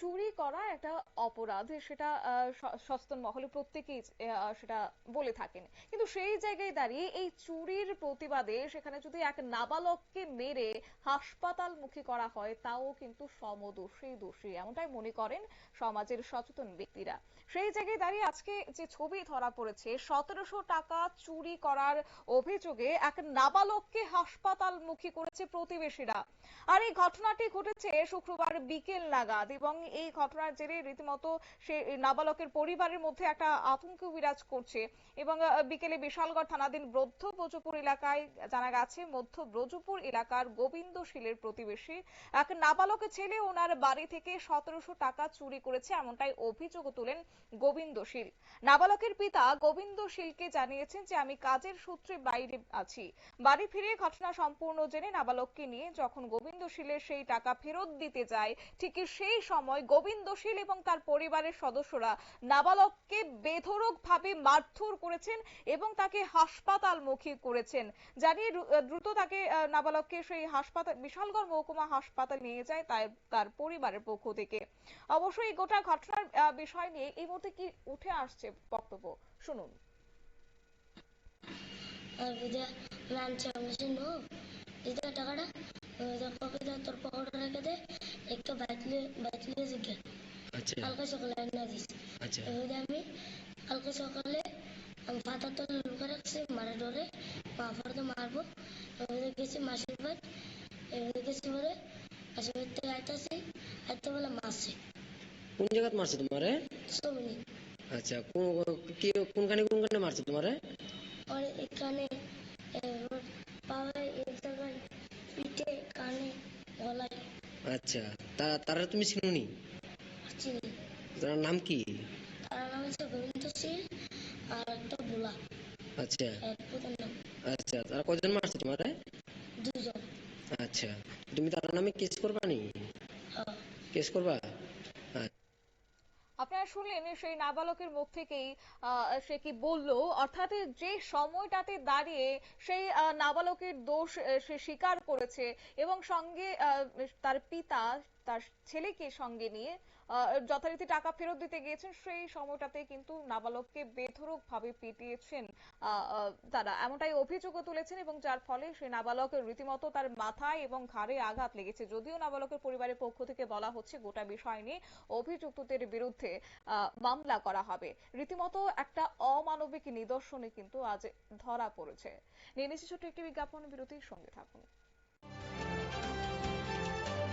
চুরি করা একটা অপরাধ সেটা আহ, স- সচেতন মহলে প্রত্যেকেই সেটা বলে থাকেন। কিন্তু সেই জায়গায় দাঁড়িয়ে এই চুরির প্রতিবাদে সেখানে যদি এক নাবালককে মেরে হাসপাতালমুখী করা হয় তাও কিন্তু সমদোষী দোষী এমনটাই মনে করেন সমাজের সচেতন ব্যক্তিরা। সেই জায়গায় দাঁড়িয়ে আজকে যে ছবি ধরা পড়েছে সতেরোশো টাকা চুরি করার অভিযোগে এক নাবালককে হাসপাতাল মুখী করেছে প্রতিবেশীরা। আর এই ঘটনাটি ঘটেছে শুক্রবার বিকেল নাগাদ এবং এই ঘটনার জেরে রীতিমতো সে নাবালকের পরিবারের মধ্যে একটা আতঙ্ক বিরাজ করছে। এবং বিকেলে বিশালগড় থানাধীন ব্রদ্ধ ব্রজপুর এলাকায় জানা গেছে, মধ্য ব্রজপুর এলাকার গোবিন্দ শীলের প্রতিবেশী এক নাবালক ছেলে ওনার বাড়ি থেকে সতেরোশো টাকা চুরি করেছে, এমনটাই অভিযোগ তুলেন গোবিন্দ শীল। নাবালকের পিতা গোবিন্দ শীলকে জানিয়েছেন যে, আমি কাজের সূত্রে বাইরে আছি। বাড়ি ফিরে ঘটনা সম্পূর্ণ জেনে নাবালককে নিয়ে যখন গোবিন্দ শীলের সেই টাকা ফেরত দিতে যায় ঠিক সেই সময় গোবিন্দ শীল এবং তার পরিবারের সদস্যরা নাবালককে বেধড়ক ভাবে মারধর করেছেন এবং তাকে হাসপাতালমুখী করেছেন। জানিয়ে দ্রুত তাকে নাবালককে সেই হাসপাতাল, বিশালগড় মহকুমা হাসপাতাল নিয়ে যায় তার পরিবারের পক্ষ থেকে। অবশ্যই এই গোটা ঘটনার বিষয় নিয়ে এই মুহূর্তে কি উঠে আসছে বক্তব্য? শুনুন। আর টাকাটা তোর পকেটে রেখে দে। একটা বাইতলে বাইতলে শিখে আচ্ছা কালকে সকালে আনিয়ে দিস আচ্ছা এবারে আমি কালকে সকালে আমি ফাতা তো লুকে রাখছি মারে ডরে বাবার তো মারবো এবারে গেছি মাসির বাড়ি এবারে গেছি পরে মাসির বাড়ি থেকে আইতাছি আইতে বলে মাসে কোন জায়গাত মারছে তোমারে সবনি আচ্ছা কোন- কি কোনখানে কোনখানে মারছে তোমারে আর এখানে এবার পায়ে এক জায়গায় পিঠে কানে গলায় আচ্ছা তারা তারা তুমি চিনুনি? চিনি। তার নাম কি? তার নাম হচ্ছে গোবিন্দ সিং আর একটা বুলা আচ্ছা। আচ্ছা তারা কজন মারছে তোমারে দুজন। আচ্ছা তুমি তার নামে কেস করবা নি? হ্যাঁ। কেস করবা? শুনলেন সেই নাবালকের মুখ থেকেই সে কি বলল, অর্থাৎ যে সময়টাতে দাঁড়িয়ে সেই নাবালকের দোষ সে স্বীকার করেছে এবং সঙ্গে তার পিতা তার ছেলেকে সঙ্গে নিয়ে যথারীতি টাকা ফেরত দিতে গিয়েছেন, সেই সময়টাতে কিন্তু নাবালককে বেধড়ক ভাবে পিটিয়েছেন তারা। এমনটাই অভিযোগও তুলেছেন এবং যার ফলে সেই নাবালক রীতিমতো তার মাথায় এবং ঘাড়ে আঘাত লেগেছে। যদিও নাবালকের পরিবারের পক্ষ থেকে বলা হচ্ছে, গোটা বিষয় নিয়ে অভিযুক্তদের বিরুদ্ধে মামলা করা হবে। রীতিমতো একটা অমানবিক নিদর্শনে কিন্তু আজ ধরা পড়েছে। নিয়ে নিচ্ছি ছোট্ট একটি বিজ্ঞাপন, বিরতির সঙ্গে থাকুন।